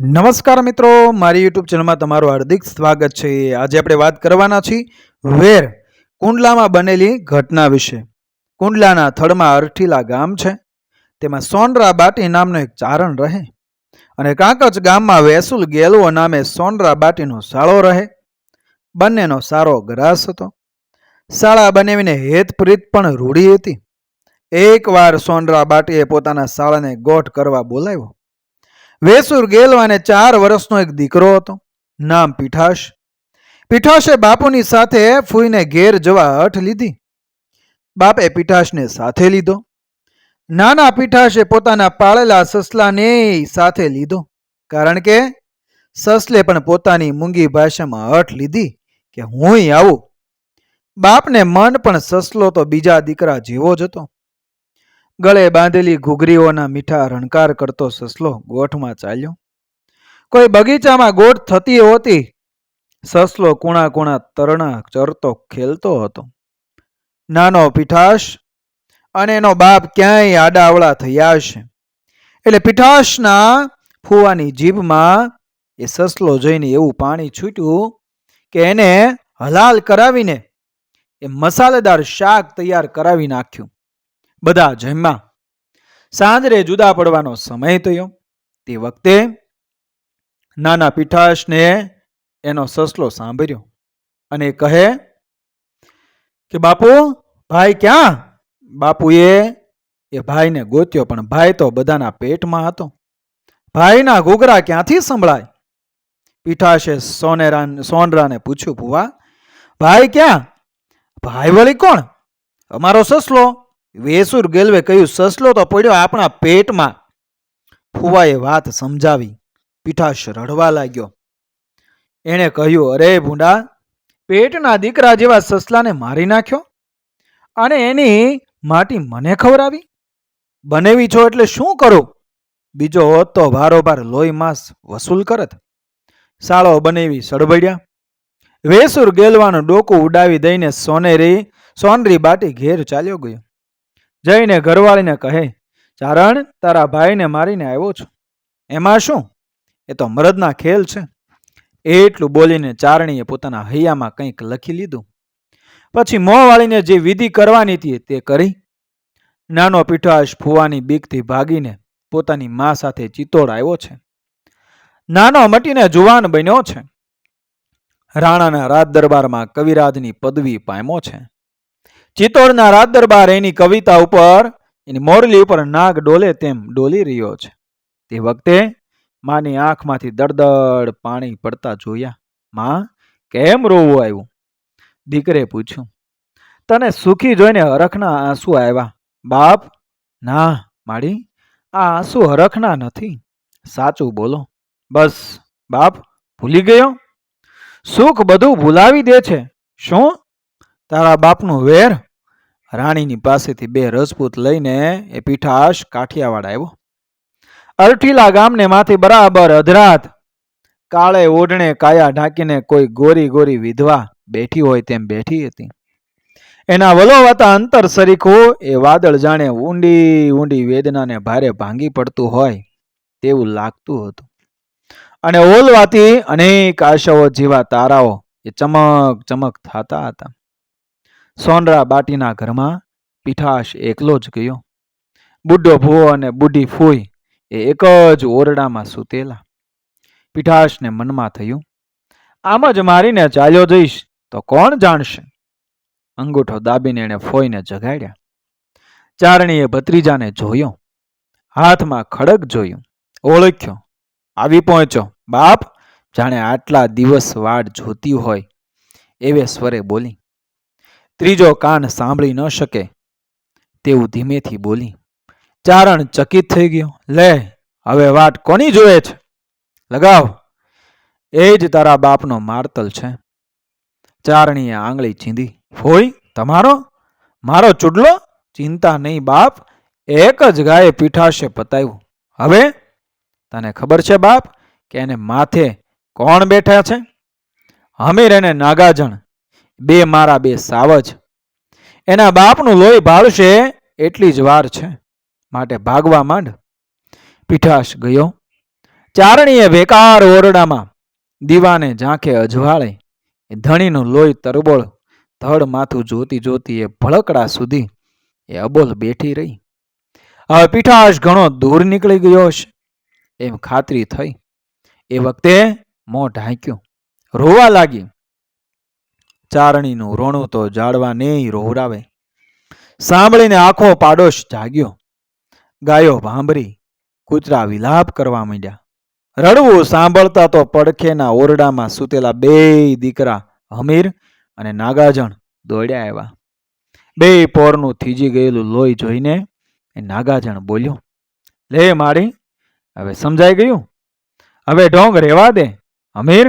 નમસ્કાર મિત્રો, મારી યુટ્યુબ ચેનલમાં તમારું હાર્દિક સ્વાગત છે. આજે આપણે વાત કરવાના છીએ વેર કુંડલામાં બનેલી ઘટના વિશે. કુંડલાના થડમાં અરઠીલા ગામ છે. તેમાં સોનરા બાટી નામનો એક ચારણ રહે અને કાંકચ ગામમાં વેસુલ ગેલવો નામે સોનરા બાટીનો શાળો રહે. બંનેનો સારો ગ્રાસ હતો. શાળા બનાવીને હેતપ્રીત પણ રૂઢી હતી. એકવાર સોનરા બાટીએ પોતાના શાળાને ગોઠ કરવા બોલાવ્યો. વેસુર ગેલવાને ચાર વર્ષનો એક દીકરો હતો. નામ પીઠાશ. પીઠાશે બાપુની સાથે ફૂઈને ઘેર જવા હઠ લીધી. બાપે પીઠાશને સાથે લીધો. નાના પીઠાશે પોતાના પાળેલા સસલાને સાથે લીધો. કારણ કે સસલે પણ પોતાની મૂંગી ભાષામાં હઠ લીધી કે હુંય આવું. બાપને મન પણ સસલો તો બીજા દીકરા જેવો જ હતો. ગળે બાંધેલી ઘૂઘરીઓના મીઠા રણકાર કરતો સસલો ગોઠમાં ચાલ્યો. કોઈ બગીચામાં ગોઠ થતી હોતી, સસલો કુણા કુણા તરણા ચરતો ખેલતો હતો. નાનો પીઠાશ અને એનો બાપ ક્યાંય આડાવળા થયા છે એટલે પીઠાશના ફૂવાની જીભમાં એ સસલો જોઈને એવું પાણી છૂટ્યું કે એને હલાલ કરાવીને એ મસાલેદાર શાક તૈયાર કરાવી નાખ્યું. બધા જમ્યા. સાંજરે જુદા પડવાનો સમય થયો. તે વખતે નાના પીઠાશને એનો સસલો સાંભળ્યો અને કહે કે, બાપુ, ભાઈ ક્યાં? બાપુએ એ ભાઈને ગોત્યો, પણ ભાઈ તો બધાના પેટમાં હતો. ભાઈના ઘૂઘરા ક્યાંથી સંભળાય? પીઠાશે સોનેરા સોનરાને પૂછ્યું, ભુવા, ભાઈ ક્યાં? ભાઈ વળી કોણ? અમારો સસલો વેસુર ગેલવે કહ્યું, સસલો તો પડ્યો આપણા પેટમાં. ફુવાએ વાત સમજાવી, પીઠાશ રડવા લાગ્યો. એણે કહ્યું, અરે ભૂંડા, પેટના દીકરા જેવા સસલાને મારી નાખ્યો? અને એની માટી મને ખવડાવી? બનેવી છો એટલે શું કરું? બીજો હોત તો ભારોભાર લોહી માંસ વસૂલ કરત. સાળો બનેવી સડબડ્યા વેસુર ગેલવાનું ડોકું ઉડાવી દઈને સોનેરી, સોનરી બાટી ઘેર ચાલ્યો ગયો. જઈને ઘરવાળીને કહે, ચારણ, તારા ભાઈને મારીને આવ્યો છું. એમાં શું? એ તો મરદના ખેલ છે. એટલું બોલીને ચારણીએ પોતાના હૈયામાં કંઈક લખી લીધું. પછી મોં વાળીને જે વિધિ કરવાની હતી તે કરી. નાનો પીઠાશ ફુવાની બીકથી ભાગીને પોતાની મા સાથે ચિત્તોડ આવ્યો છે. નાનો મટીને જુવાન બન્યો છે. રાણાના રાજ દરબારમાં કવિરાજની પદવી પામ્યો છે. ચિત્તોડના રાજ દરબાર એની કવિતા ઉપર, એની મોરલી ઉપર નાગ ડોલે તેમ ડોલી રહ્યો છે. તે વખતે માની આંખમાંથી દળદળ પાણી પડતા જોયા, માં, કેમ રોવું આવ્યું? દીકરે પૂછ્યું, તને સુખી જોઈને હરખના આંસુ આવ્યા. બાપ, ના, માડી, આ આંસુ હરખના નથી. સાચું બોલો. બસ, બાપ, ભૂલી ગયો? સુખ બધું ભૂલાવી દે છે. શું? તારા બાપનું વેર રાણીની પાસેથી બે રજપૂત લઈને એ પીઠાશ કાઠિયાવાડ આવ્યો. અરઠીલા ગામને માથે બરાબર અધરાત. કાળે ઓઢણે કાયા ઢાંકીને કોઈ ગોરી ગોરી વિધવા બેઠી હોય તેમ બેઠી હતી. એના વલોવાતા અંતર સરીખો એ વાદળ જાણે ઊંડી ઊંડી વેદનાને ભારે ભાંગી પડતું હોય તેવું લાગતું હતું. અને ઓલવાથી અનેક આશાઓ જેવા તારાઓ એ ચમક ચમક થતા હતા. સોનરા બાટીના ઘરમાં પીઠાશ એકલો જ ગયો. બુઢો ભૂવો અને બુઢી ફૂઈ એ એક જ ઓરડામાં સૂતેલા. પીઠાશને મનમાં થયું, આમ જ મારીને ચાલ્યો જઈશ, તો કોણ જાણશે? અંગૂઠો દાબીને એણે ફોઈને જગાડ્યા. ચારણીએ ભત્રીજાને જોયો, હાથમાં ખડક જોયું, ઓળખ્યો, આવી પહોંચ્યો બાપ! જાણે આટલા દિવસ વાડ જોતી હોય. એવે સ્વરે બોલી ત્રીજો કાન સાંભળી ન શકે. તેવું ધીમેથી બોલી, ચારણ ચકિત થઈ ગયો. લે, હવે વાટ કોની જોએ છે? લગાવ. એ જ તારા બાપનો મારતલ છે. ચારણીએ આંગળી ચીંધી હોય તમારો? મારો ચૂડલો? ચિંતા નહીં બાપ, એક જ ગાયે પીઠાશે પતાવ્યું હવે? તને ખબર છે બાપ, કે એને માથે કોણ બેઠા છે? હમીર અને નાગાજણ બે મારા બે સાવજ. એના બાપનું લોહી ભાળશે એટલી જ વાર છે. માટે ભાગવા માંડ. પીઠાશ ગયો. ચારણીએ વેકાર ઓરડામાં દીવાને ઝાંખે અજવાળે. એ ધણીનું લોહી તરબોળ ધડ માથું જોતી જોતી એ ભળકડા સુધી એ અબોલ બેઠી રહી. હવે પીઠાશ ઘણો દૂર નીકળી ગયો હશે એમ ખાતરી થઈ. એ વખતે મોં ઢાંક્યું. રોવા લાગી. ચારણીનું રોણું તો જાળવા નહીં રોહરાવે સાંભળીને આખો પાડોશ જાગ્યો. ગાયો ભાંભરી, કૂતરા વિલાપ કરવા માંડ્યા. રડવું સાંભળતા તો પડખેના ઓરડામાં સૂતેલા બે દીકરા હમીર અને નાગાજણ દોડ્યા આવ્યા. બે પોરનું થીજી ગયેલું લોહી જોઈને એ નાગાજણ બોલ્યો, લે મારી હવે સમજાઈ ગયું? હવે ઢોંગ રેવા દે. હમીર,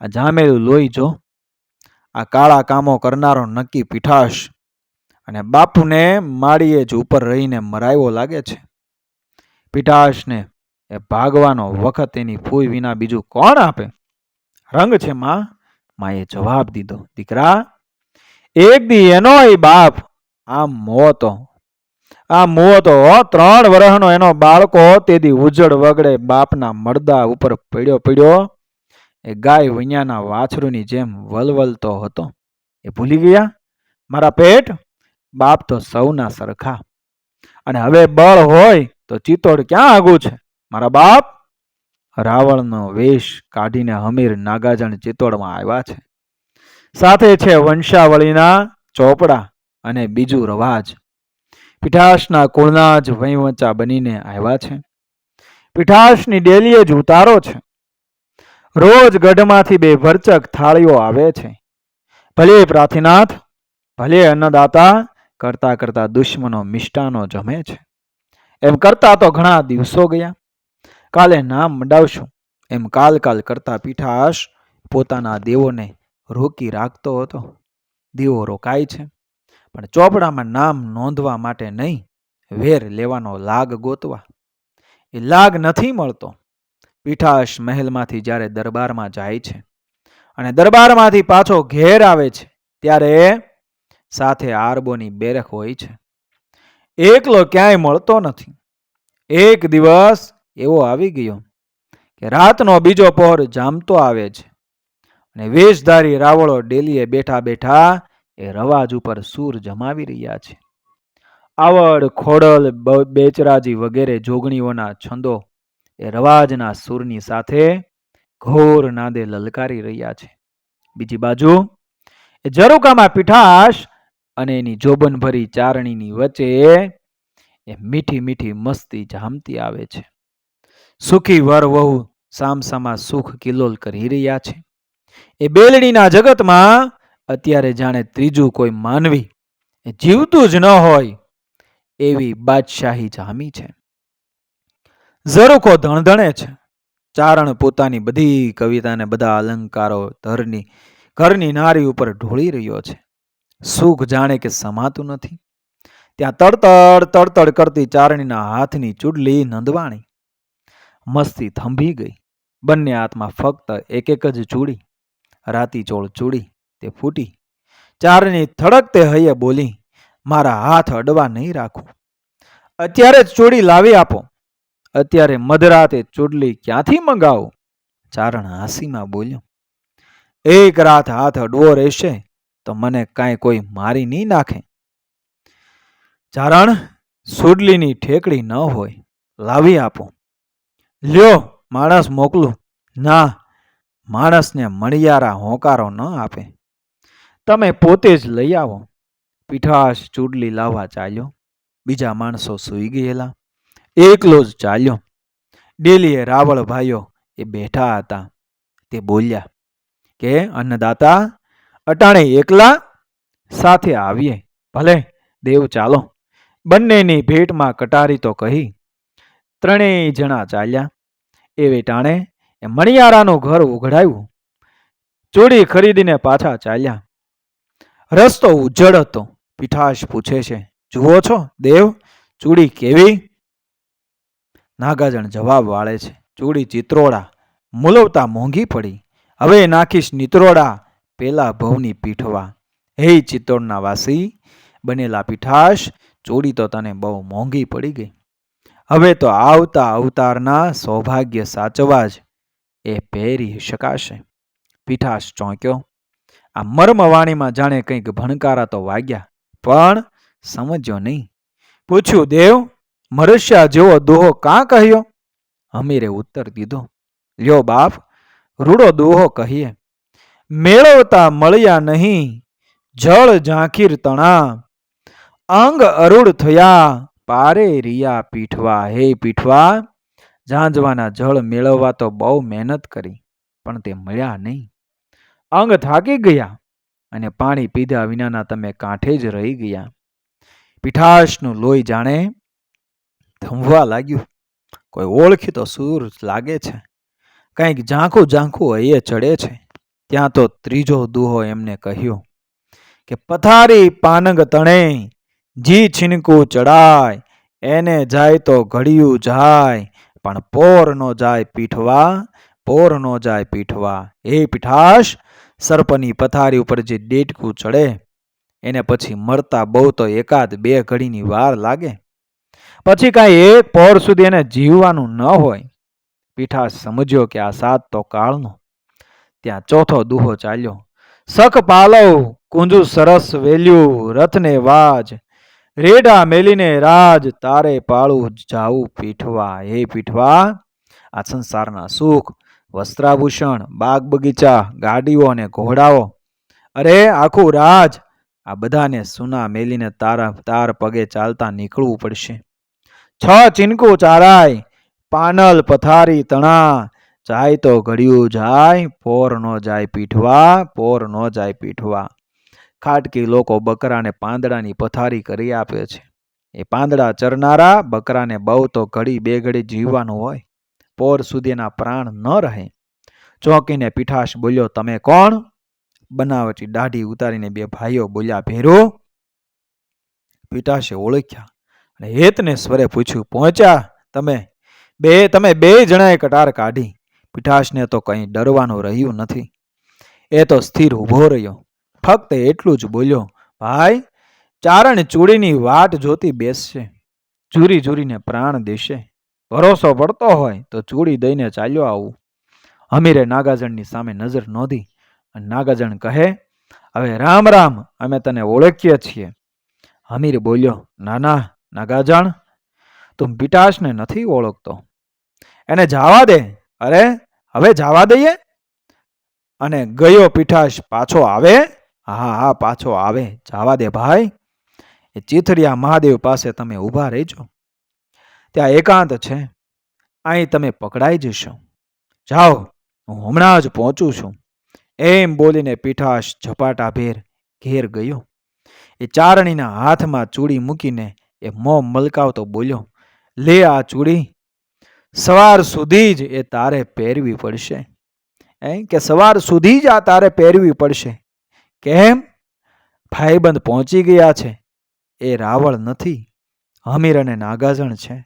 આ જામેલું લોહી જો. આ કાળા કામો કરનારો નક્કી પીઠાશ. અને બાપુને માળીએ જ ઉપર રહીને મરાયો લાગે છે. પીઠાશને એ ભાગવાનો વખત એની ફૂઈ વિના બીજું કોણ આપે? રંગ છે માં. માએ જવાબ દીધો, દીકરા, એક દી એનો બાપ આમ મોતો આ મોતો ત્રણ વર્ષનો એનો બાળકો તેદી ઉજળ વગડે બાપના મળદા ઉપર પડ્યો પડ્યો. એ ગાય વૈયાના વાછરુની જેમ વલવલતો હતો. એ ભૂલી ગયા? મારા પેટ? બાપ તો સૌના સરખા. અને હવે બળ હોય તો ચિત્તોડ ક્યાં આગું છે? મારા બાપ? રાવણનો વેશ કાઢીને હમીર નાગાજણ ચિત્તોડમાં આવ્યા છે. સાથે છે વંશાવળીના ચોપડા અને બીજું રવાજ. પીઠાસના કુળના જ વહીવંચા બનીને આવ્યા છે. પીઠાસની ડેલીએ જ ઉતારો છે. રોજ ગઢમાંથી બે ભરચક થાળીઓ આવે છે. ભલે પ્રાર્થીનાથ, ભલે અન્નદાતા કરતા કરતા દુશ્મનો મિષ્ટાનો જમે છે. એમ કરતા તો ઘણા દિવસો ગયા. કાલે નામ મંડાવશું. એમ કાલ કાલ કરતા પીઠાશ પોતાના દેવોને રોકી રાખતો હતો. દેવો રોકાય છે. પણ ચોપડામાં નામ નોંધવા માટે નહીં, વેર લેવાનો લાગ ગોતવા. એ લાગ નથી મળતો. પીઠાશ મહેલમાંથી જ્યારે દરબારમાં જાય છે અને દરબારમાંથી પાછો ઘેર આવે છે, ત્યારે સાથે આરબોની બેરખ હોય છે. એકલો ક્યાંય મળતો નથી. એક દિવસ એવો આવી ગયો કે રાતનો બીજો પહોર જામતો આવે છે અને વેશધારી રાવળો ડેલીએ બેઠા બેઠા એ રવાજ ઉપર સૂર જમાવી રહ્યા છે. આવડ ખોડલ બેચરાજી વગેરે જોગણીઓના છંદો એ રવાજના સૂરની સાથે ઘોર નાદે લલકારી રહ્યા છે. બીજી બાજુ, એ ઝરૂકામાં પીઠાશ અને એની જોબનભરી ચારણીની વચ્ચે એ મીઠી મીઠી મસ્તી જામતી આવે છે. સુખી વર વહુ સામસામા સુખ કિલોલ કરી રહ્યા છે. એ બેલડીના જગતમાં અત્યારે જાણે ત્રીજું કોઈ માનવી જીવતું જ ન હોય એવી બાદશાહી જામી છે. ઝરૂખો ધણધણે છે. ચારણ પોતાની બધી કવિતાને બધા અલંકારો ધરની, ઘરની નારી ઉપર ઢોળી રહ્યો છે. સુખ જાણે કે સમાતું નથી. ત્યાં તડતડ તડતડ કરતી ચારણીના હાથની ચૂડલી નંદવાણી. મસ્તી થંભી ગઈ. બંને હાથમાં ફક્ત એક એક જ ચૂડી. રાતી ચોળ ચૂડી, તે ફૂટી. ચારણી થડકતે હૈયે બોલી, મારા હાથ અડવા નહીં રાખું. અત્યારે જ ચૂડી લાવી આપો. અત્યારે મધરાતે ચૂડલી ક્યાંથી મંગાવું? ચારણ હાસીમાં બોલ્યો. એક રાત હાથ અડવો રહેશે તો મને કાંઈ કોઈ મારી નહીં નાખે. ચારણ, સુડલીની ઠેકડી ન હોય. લાવી આપો. લ્યો, માણસ મોકલું. ના, માણસને મણિયારા હોંકારો ન આપે. તમે પોતે જ લઈ આવો. પીઠાશ ચૂડલી લાવવા ચાલ્યો. બીજા માણસો સૂઈ ગયેલા. એકલો જ ચાલ્યો. ડેલીએ રાવળ ભાઈઓ એ બેઠા હતા. તે બોલ્યા, કે અન્નદાતા, અટાણે એકલા સાથે આવીએ. ભલે, દેવ ચાલો. બંનેની ભેટમાં કટારી તો કહી ત્રણેય જણા ચાલ્યા. એ વેટાણે એ મણિયારાનું ઘર ઉઘડાયું. ચૂડી ખરીદીને પાછા ચાલ્યા. રસ્તો ઉજ્જડ હતો. પીઠાશ પૂછે છે, જુઓ છો, દેવ, ચૂડી કેવી? નાગાજણ જવાબ વાળે છે. ચૂડી ચિત્રોડા મૂલવતા મોંઘી પડી. હવે નાખીશ નિત્રોડા પેલા ભવની પીઠવા. હે ચિત્તોડના વાસી, બનેલા પીઠાશ, ચોડી તો તને બહુ મોંઘી પડી ગઈ. હવે તો આવતા અવતારના સૌભાગ્ય સાચવા જ એ પહેરી શકાશે. પીઠાશ ચોંક્યો. આ મર્મવાણીમાં જાણે કંઈક ભણકારા તો વાગ્યા, પણ સમજ્યો નહીં. પૂછ્યું, દેવ મરસ્યા જેવો દોહો કાં કહ્યો? અમીરે ઉત્તર દીધો, લ્યો બાપ, રૂડો દોહો કહીએ. મેળવતા મળ્યા નહીં, જળ ઝાંખીર તણા. અંગ અરૂઢ થયા, પારે રિયા પીઠવા. હે પીઠવા, ઝાંઝવાના જળ મેળવવા તો બહુ મહેનત કરી, પણ તે મળ્યા નહીં. અંગ થાકી ગયા અને પાણી પીધા વિનાના તમે કાંઠે જ રહી ગયા. પીઠાશનું લોહી જાણે થંભવા લાગ્યું. કોઈ ઓળખી તો સૂર લાગે છે. કંઈક ઝાંખું ઝાંખું હૈયે ચડે છે. ત્યાં તો ત્રીજો દુહો એમને કહ્યો કે, પથારી પાનગ તણે, જી છીનકું ચડાય, એને જાય તો ઘડિયું જાય, પણ પોર નો જાય પીઠવા, પોર નો જાય પીઠવા. એ પીઠાશ સર્પની પથારી ઉપર જે ડેટકું ચડે, એને પછી મરતા બહુ તો એકાદ બે ઘડીની વાર લાગે. પછી કાંઈ એક પોર સુધી એને જીવવાનું ન હોય. પીઠા સમજ્યો કે આ સાત તો કાળનો. ત્યાં ચોથો દુહો ચાલ્યો. સખ પાલવ, કુંજુ સરસ વેલ્યું, રથને વાજ. રેડા મેલીને રાજ, તારે પાળું જાવું પીઠવા. હે પીઠવા, આ સંસારના સુખ, વસ્ત્રાભૂષણ, બાગ બગીચા, ગાડીઓ અને ઘોડાઓ. અરે, આખું રાજ, આ બધાને સુના મેલીને તારા, તાર પગે ચાલતા નીકળવું પડશે. છ ચિનકુ ચારાય, પાનલ પથારી તણા જાય તો ઘડિયું જાય, પોર નો જાય પીઠવા, પોર નો જાય પીઠવા. ખાટકી લોકો બકરાને પાંદડાની પથારી કરી આપે છે. એ પાંદડા ચરનારા, બકરાને બહુ તો ઘડી બે ઘડી જીવવાનું હોય. પોર સુધીના પ્રાણ ન રહે. ચોંકીને પીઠાશ બોલ્યો, તમે કોણ? બનાવટી દાઢી ઉતારીને બે ભાઈઓ બોલ્યા, ભેરો. પીઠાશે ઓળખ્યા. અને હેતને સ્વરે પૂછ્યું, પહોંચ્યા તમે? બે તમે બે જણાએ કટાર કાઢી. પીઠાશને તો કંઈ ડરવાનું રહ્યું નથી. એ તો સ્થિર ઊભો રહ્યો. ફક્ત એટલું જ બોલ્યો, ભાઈ, ચારણ ચૂડીની વાટ જોતી બેસશે. ચૂરી ઝૂરીને પ્રાણ દેશે. ભરોસો પડતો હોય તો ચૂડી દઈને ચાલ્યો આવું. અમીરે નાગાજણની સામે નજર નોંધી અને નાગાજણ કહે, હવે રામ રામ, અમે તને ઓળખીએ છીએ. હમીર બોલ્યો નાના નાગાજણ? તું પીટાશને નથી ઓળખતો. એને જાવા દે. અરે, હવે જાવા દઈએ? અને ગયો પીઠાશ પાછો આવે? હા હા, પાછો આવે. જાવા દે ભાઈ. એ ચીથડિયા મહાદેવ પાસે તમે ઊભા રહેજો. ત્યાં એકાંત છે. અહીં તમે પકડાઈ જશો. જાઓ, હું હમણાં જ પહોંચું છું. એમ બોલીને પીઠાશ ઝપાટાભેર ઘેર ગયો. એ ચારણીના હાથમાં ચૂડી મૂકીને એ મોં મલકાવતો બોલ્યો, લે આ ચૂડી, સવાર સુધી જ એ તારે પહેરવી પડશે. એ કે સવાર સુધી જ આ તારે પહેરવી પડશે? કેમ? ભાઈબંધ પહોંચી ગયા છે. એ રાવળ નથી. હમીર અને નાગાજણ છે.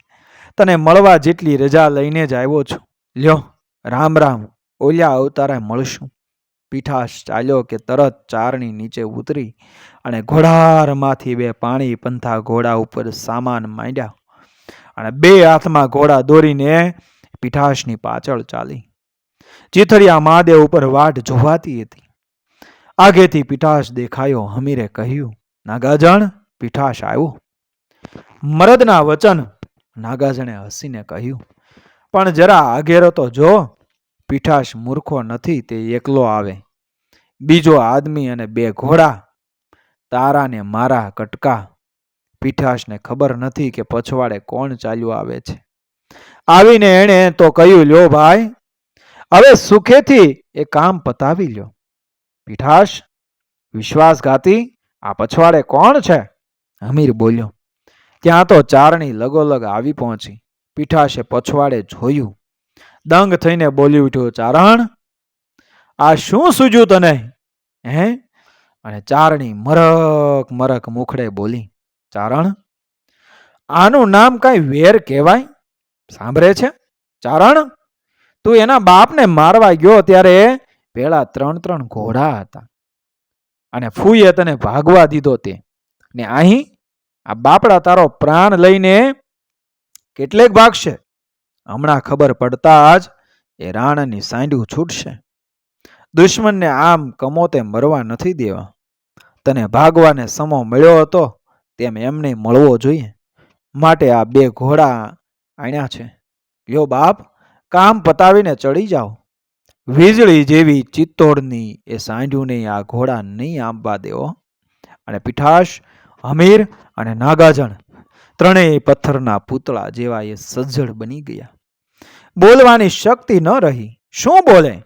તને મળવા જેટલી રજા લઈને જ આવ્યો છું. લ્યો, રામ રામ, ઓલ્યા અવતારે મળશું. પીઠાશ ચાલ્યો કે તરત ચારણી નીચે ઉતરી અને ઘોડારમાંથી બે પાણી પંથા ઘોડા ઉપર સામાન માંડ્યા અને બે હાથમાં ઘોડા દોરીને પીઠાશની પાછળ ચાલી. ચીથડિયા મહાદેવ ઉપર વાટ જોવાતી હતી. આગેથી પીઠાશ દેખાયો, હમીરે કહ્યું, નાગાજણ, પીઠાશ આવ્યો. મરદના વચન નાગાજણે હસીને કહ્યું, પણ જરા આગેરો તો જો, પીઠાશ મૂર્ખો નથી, તે એકલો આવે. બીજો આદમી અને બે ઘોડા તારા ને મારા કટકા પીઠાશને ખબર નથી કે પછવાડે કોણ ચાલ્યું આવે છે. આવીને એણે તો કહ્યું, લ્યો ભાઈ, હવે સુખેથી એ કામ પતાવી લ્યો. પીઠાશ, વિશ્વાસઘાતી, આ પછવાડે કોણ છે? હમીર બોલ્યો, ત્યાં તો ચારણી લગોલગ આવી પહોંચી. પીઠાશે પછવાડે જોયું. દંગ થઈને બોલી ઉઠ્યો, ચારણ, આ શું સૂજ્યું તને? હે? અને ચારણી મરક મરક મુખડે બોલી, ચારણ, આનું નામ કઈ વેર કહેવાય? સાંભળે છે? ચારણ, તું એના બાપને મારવા ગયો ત્યારે પેલા ત્રણ ત્રણ ઘોડા હતા અને ફૂઈએ તને ભાગવા દીધો તે. ને અહીં આ બાપડા તારો પ્રાણ લઈને કેટલેક ભાગશે? હમણાં ખબર પડતા જ એ રાણની સાંડું છૂટશે. દુશ્મનને આમ કમોતે મરવા નથી દેવા. તને ભાગવાને સમો મળ્યો હતો તેમ એમને મળવો જોઈએ. માટે આ બે ઘોડા આણ્યા છે. લ્યો બાપ, કામ પતાવીને ચડી જાઓ. વીજળી જેવી ચિત્તોડની એ સાંઢુને આ ઘોડા નહીં આંબવા દેવો. અને પીઠાશ હમીર અને નાગાજણ ત્રણેય પથ્થરના પૂતળા જેવા એ સજ્જડ બની ગયા. બોલવાની શક્તિ ન રહી. શું બોલે?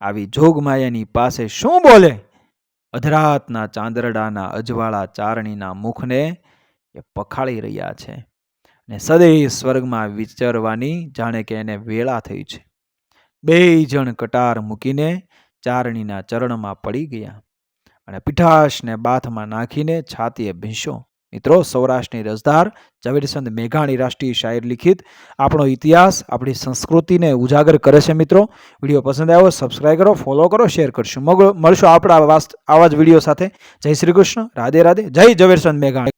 આવી જોગમાયાની પાસે શું બોલે? અધરાતના ચાંદરડાના અજવાળા ચારણીના મુખને એ પખાળી રહ્યા છે ને સદૈવ સ્વર્ગમાં વિચરવાની જાણે કે એને વેળા થઈ છે. બે જણ કટાર મૂકીને ચારણીના ચરણમાં પડી ગયા અને પીઠાશને બાથમાં નાખીને છાતીએ ભીંસો મિત્રો, સૌરાષ્ટ્રની રસધાર ઝવેરચંદ મેઘાણી રાષ્ટ્રીય શાયર લિખિત આપણો ઇતિહાસ, આપણી સંસ્કૃતિને ઉજાગર કરે છે મિત્રો. વીડિયો પસંદ આવ્યો સબસ્ક્રાઈબ કરો ફોલો કરો શેર કરશું. મળશું આપણા આવા જ વીડિયો સાથે. જય શ્રી કૃષ્ણ. રાધે રાધે. જય ઝવેરચંદ મેઘાણી.